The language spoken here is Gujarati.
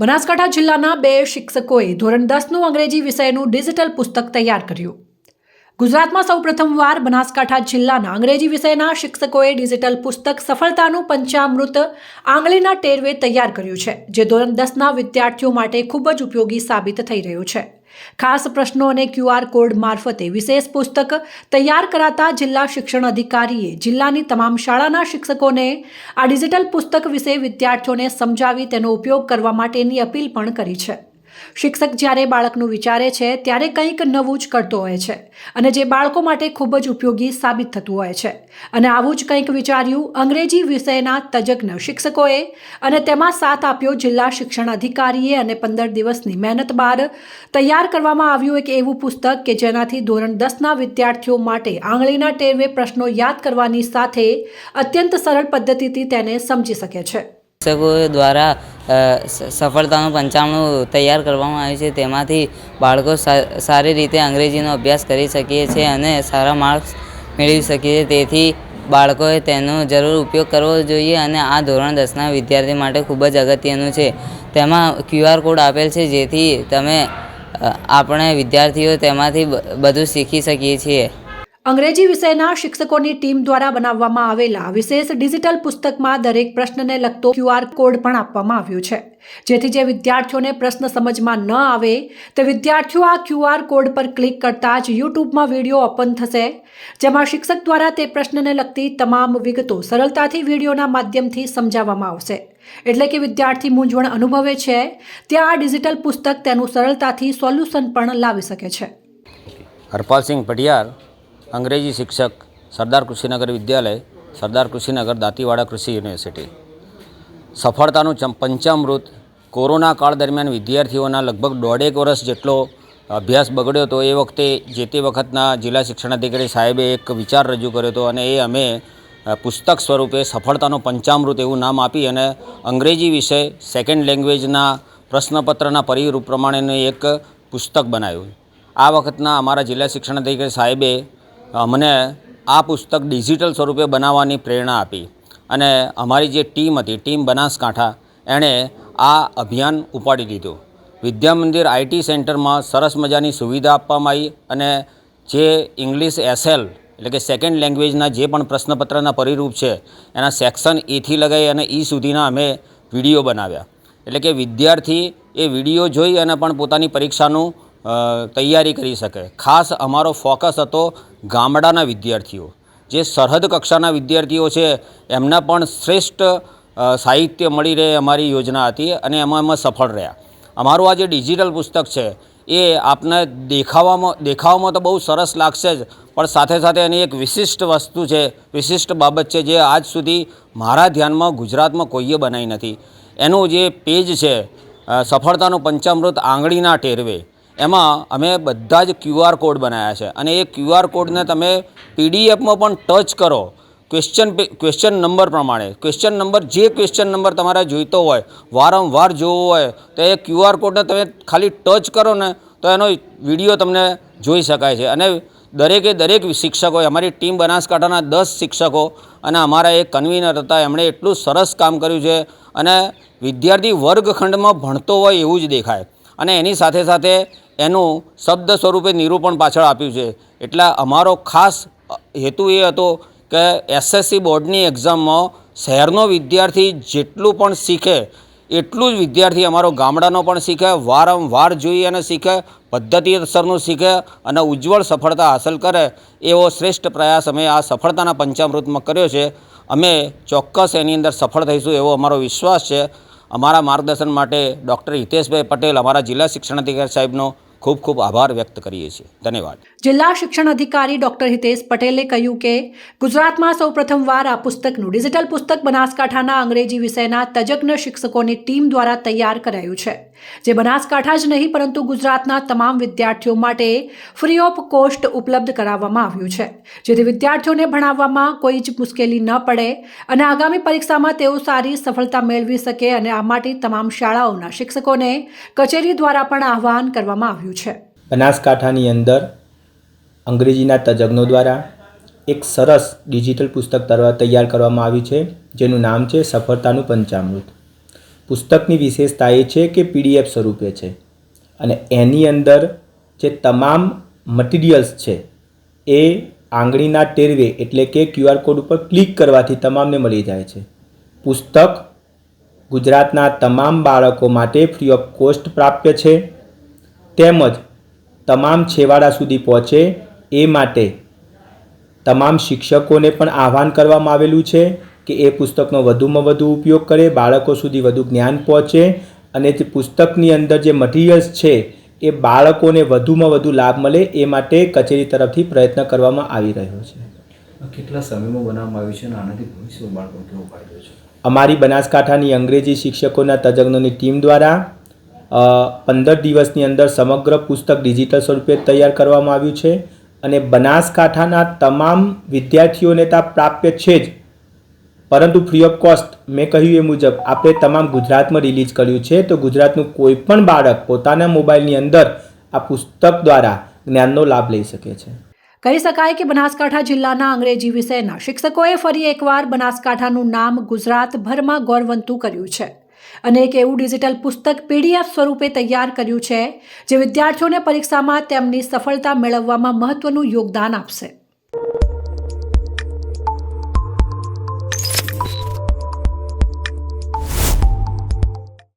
બનાસકાંઠા જિલ્લાના બે શિક્ષકોએ ધોરણ દસનું અંગ્રેજી વિષયનું ડિજિટલ પુસ્તક તૈયાર કર્યું. ગુજરાતમાં સૌ પ્રથમવાર બનાસકાંઠા જિલ્લાના અંગ્રેજી વિષયના શિક્ષકોએ ડિજિટલ પુસ્તક સફળતાનું પંચામૃત આંગળીના ટેરવે તૈયાર કર્યું છે, જે ધોરણ દસના વિદ્યાર્થીઓ માટે ખૂબ જ ઉપયોગી સાબિત થઈ રહ્યું છે. ખાસ પ્રશ્નો અને ક્યુઆર કોડ મારફતે વિશેષ પુસ્તક તૈયાર કરાતા જિલ્લા શિક્ષણ અધિકારીએ જિલ્લાની તમામ શાળાના શિક્ષકોને આ ડિજિટલ પુસ્તક વિશે વિદ્યાર્થીઓને સમજાવી તેનો ઉપયોગ કરવા માટેની અપીલ પણ કરી છે. શિક્ષક જ્યારે બાળકનું વિચારે છે, ત્યારે કંઈક નવું જ કરતો હોય છે અને જે બાળકો માટે ખૂબ જ ઉપયોગી સાબિત થતું હોય છે. અને આવું જ કંઈક વિચાર્યું અંગ્રેજી વિષયના તજજ્ઞ શિક્ષકોએ અને તેમાં સાથ આપ્યો જિલ્લા શિક્ષણ અધિકારીએ અને પંદર દિવસની મહેનત બાદ તૈયાર કરવામાં આવ્યું એક એવું પુસ્તક કે જેનાથી ધોરણ દસના વિદ્યાર્થીઓ માટે આંગળીના ટેરવે પ્રશ્નો યાદ કરવાની સાથે અત્યંત સરળ પદ્ધતિથી તેને સમજી શકે છે. શિક્ષકો દ્વારા સફળતાનું પંચામણું તૈયાર કરવામાં આવ્યું છે. તેમાંથી બાળકો સારી રીતે અંગ્રેજીનો અભ્યાસ કરી શકીએ છીએ અને સારા માર્ક્સ મેળવી શકીએ છીએ તેથી બાળકોએ તેનો જરૂર ઉપયોગ કરવો જોઈએ અને આ ધોરણ દસના વિદ્યાર્થી માટે ખૂબ જ અગત્યનું છે. તેમાં ક્યુઆર કોડ આપેલ છે જેથી તમે આપણે વિદ્યાર્થીઓ તેમાંથી બધું શીખી શકીએ છીએ. અંગ્રેજી વિષયના શિક્ષકોની ટીમ દ્વારા બનાવવામાં આવેલા વિશેષ ડિજિટલ પુસ્તકમાં દરેક પ્રશ્નને લગતો ક્યુઆર કોડ પણ આપવામાં આવ્યો છે. જેથી જે વિદ્યાર્થીઓને પ્રશ્ન સમજમાં ન આવે, તે વિદ્યાર્થીઓ આ ક્યુઆર કોડ પર ક્લિક કરતા જ યુટ્યુબમાં વીડિયો ઓપન થશે, જેમાં શિક્ષક દ્વારા તે પ્રશ્નને લગતી તમામ વિગતો સરળતાથી વિડીયોના માધ્યમથી સમજાવવામાં આવશે. એટલે કે વિદ્યાર્થી મૂંઝવણ અનુભવે છે, ત્યાં આ ડિજિટલ પુસ્તક તેનું સરળતાથી સોલ્યુશન પણ લાવી શકે છે. હરપાલસિંહ પટિયાર અંગ્રેજી શિક્ષક સરદાર કૃષિનગર વિદ્યાલય, સરદાર કૃષિનગર દાંતીવાડા કૃષિ યુનિવર્સિટી. સફળતાનું ચમ- પંચામૃત. કોરોના કાળ દરમિયાન વિદ્યાર્થીઓના લગભગ દોઢેક વર્ષ જેટલો અભ્યાસ બગડ્યો હતો. એ વખતે જે તે વખતના જિલ્લા શિક્ષણાધિકારી સાહેબે એક વિચાર રજૂ કર્યો હતો અને એ અમે પુસ્તક સ્વરૂપે સફળતાનું પંચામૃત એવું નામ આપી અને અંગ્રેજી વિષય સેકન્ડ લેંગ્વેજના પ્રશ્નપત્રના પરિરૂપ પ્રમાણેનું એક પુસ્તક બનાવ્યું. આ વખતના અમારા જિલ્લા શિક્ષણાધિકારી સાહેબે મને આ પુસ્તક ડિજિટલ સ્વરૂપે બનાવવાની પ્રેરણા આપી અને અમારી જે ટીમ હતી, ટીમ બનાસકાંઠા, એણે આ અભિયાન ઉપાડી લીધું વિદ્યામંદિર આઈટી સેન્ટરમાં સરસ મજાની સુવિધા આપવામાં આવી અને જે ઇંગ્લિશ એસએલ એટલે કે સેકન્ડ લેંગ્વેજના જે પણ પ્રશ્નપત્રના પરિરૂપ છે, એના સેક્શન એથી લગાવી અને ઈ સુધીના અમે વીડિયો બનાવ્યા. એટલે કે વિદ્યાર્થી એ વીડિયો જોઈ અને પણ પોતાની પરીક્ષાનું તૈયારી કરી શકે. ખાસ અમારો ફોકસ હતો ગામડાના વિદ્યાર્થીઓ. જે સરહદ કક્ષાના વિદ્યાર્થીઓ છે, એમના પણ શ્રેષ્ઠ સાહિત્ય મળી રહે અમારી યોજના હતી અને એમાં અમે સફળ રહ્યા. અમારું આ જે ડિજિટલ પુસ્તક છે, એ આપને દેખાવામાં દેખાવામાં તો બહુ સરસ લાગશે જ, પણ સાથે સાથે એની એક વિશિષ્ટ વસ્તુ છે, વિશિષ્ટ બાબત છે જે આજ સુધી મારા ધ્યાનમાં ગુજરાતમાં કોઈએ બનાવી નથી. એનું જે પેજ છે સફળતાનું પંચામૃત આંગળીના ટેરવે એમાં અમે બધા જ ક્યુઆર કોડ બનાવ્યા છે. અને એ ક્યુઆર કોડને તમે પીડીએફમાં પણ ટચ કરો. ક્વેશ્ચન ક્વેશ્ચન નંબર પ્રમાણે. ક્વેશ્ચન નંબર, જે ક્વેશ્ચન નંબર તમારે જોઈતો હોય, વારંવાર જોવો હોય, તો એ ક્યુઆર કોડને તમે ખાલી ટચ કરો ને, તો એનો વીડિયો તમને જોઈ શકાય છે. અને દરેકે દરેક શિક્ષકોએ અમારી ટીમ બનાસકાંઠાના દસ શિક્ષકો અને અમારા એક કન્વીનર હતા, એમણે એટલું સરસ કામ કર્યું છે. અને વિદ્યાર્થી વર્ગખંડમાં ભણતો હોય એવું જ દેખાય. અને એની સાથે સાથે એનું શબ્દ સ્વરૂપે નિરૂપણ પાછળ આપ્યું છે. એટલે અમારો ખાસ હેતુ એ હતો કે એસએસસી બોર્ડની એક્ઝામમાં શહેરનો વિદ્યાર્થી જેટલું પણ શીખે, એટલું જ વિદ્યાર્થી અમારો ગામડાનો પણ શીખે, વારંવાર જોઈ અને શીખે, પદ્ધતિસરનું શીખે અને ઉજ્જવળ સફળતા હાંસલ કરે એવો શ્રેષ્ઠ પ્રયાસ અમે આ સફળતાના પંચામૃતમાં કર્યો છે. અમે ચોક્કસ એની અંદર સફળ થઈશું એવો અમારો વિશ્વાસ છે. અમારા માર્ગદર્શન માટે ડૉક્ટર હિતેશભાઈ પટેલ અમારા જિલ્લા શિક્ષણાધિકારી સાહેબનો ખૂબ ખૂબ આભાર વ્યક્ત કરીએ છીએ. ધન્યવાદ. જિલ્લા શિક્ષણ અધિકારી ડોક્ટર હિતેશ પટેલે કહ્યું કે, ગુજરાતમાં સૌ પ્રથમવાર આ પુસ્તકનું ડિજિટલ પુસ્તક બનાસકાંઠાના અંગ્રેજી વિષયના તજજ્ઞ શિક્ષકોની ટીમ દ્વારા તૈયાર કરાયું છે. જે બનાસકાંઠા જ નહીં, પરંતુ ગુજરાતના તમામ વિદ્યાર્થીઓ માટે ફ્રી ઓફ કોસ્ટ ઉપલબ્ધ કરાવવામાં આવ્યું છે. જેથી વિદ્યાર્થીઓને ભણાવવામાં કોઈ જ મુશ્કેલી ન પડે અને આગામી પરીક્ષામાં તેઓ સારી સફળતા મેળવી શકે અને આ માટે તમામ શાળાઓના શિક્ષકોને કચેરી દ્વારા પણ આહવાન કરવામાં આવ્યું છે. બનાસકાંઠાની અંદર અંગ્રેજીના તજજ્ઞો દ્વારા એક સરસ ડિજિટલ પુસ્તક તૈયાર કરવામાં આવ્યું છે, જેનું નામ છે સફળતાનું પંચામૃત. પુસ્તકની વિશેષતા એ છે કે પીડીએફ સ્વરૂપે છે અને એની અંદર જે તમામ મટીરિયલ્સ છે એ આંગળીના ટેરવે એટલે કે ક્યુઆર કોડ ઉપર ક્લિક કરવાથી તમામને મળી જાય છે. પુસ્તક ગુજરાતના તમામ બાળકો માટે ફ્રી ઓફ કોસ્ટ પ્રાપ્ય છે. તેમજ તમામ છેવાડા સુધી પહોંચે એ માટે તમામ શિક્ષકોને પણ આહવાન કરવામાં આવેલું છે કે એ પુસ્તકનો વધુમાં વધુ ઉપયોગ કરે બાળકો સુધી વધુ જ્ઞાન પહોંચે અને જે પુસ્તકની અંદર જે મટીરિયલ્સ છે એ બાળકોને વધુમાં વધુ લાભ મળે એ માટે કચેરી તરફથી પ્રયત્ન કરવામાં આવી રહ્યો છે. કેટલા સમયમાં બનાવવામાં આવ્યું છે અને આનાથી ભવિષ્યમાં બાળકો કેવો ફાયદો છે? અમારી બનાસકાંઠાની અંગ્રેજી શિક્ષકોના તજજ્ઞોની ટીમ દ્વારા પંદર દિવસની અંદર સમગ્ર પુસ્તક ડિજિટલ સ્વરૂપે તૈયાર કરવામાં આવ્યું છે. અને બનાસકાંઠાના તમામ વિદ્યાર્થીઓને તા પ્રાપ્ય છે જ. પરંતુ ફ્રી ઓફ કોસ્ટ મેં કહ્યું એ મુજબ, આપણે તમામ ગુજરાતમાં રિલીઝ કર્યું છે, તો ગુજરાતનું કોઈ પણ બાળક પોતાના મોબાઈલની અંદર આ પુસ્તક દ્વારા જ્ઞાનનો લાભ લઈ શકે છે. કહી શકાય કે બનાસકાંઠા જિલ્લાના અંગ્રેજી વિષયના શિક્ષકોએ ફરી એકવાર બનાસકાંઠાનું નામ ગુજરાતભરમાં ગૌરવંતું કર્યું છે. અને એક એવું ડિજિટલ પુસ્તક પીડીએફ સ્વરૂપે તૈયાર કર્યું છે, જે વિદ્યાર્થીઓને પરીક્ષામાં તેમની સફળતા મેળવવામાં મહત્વનું યોગદાન આપશે.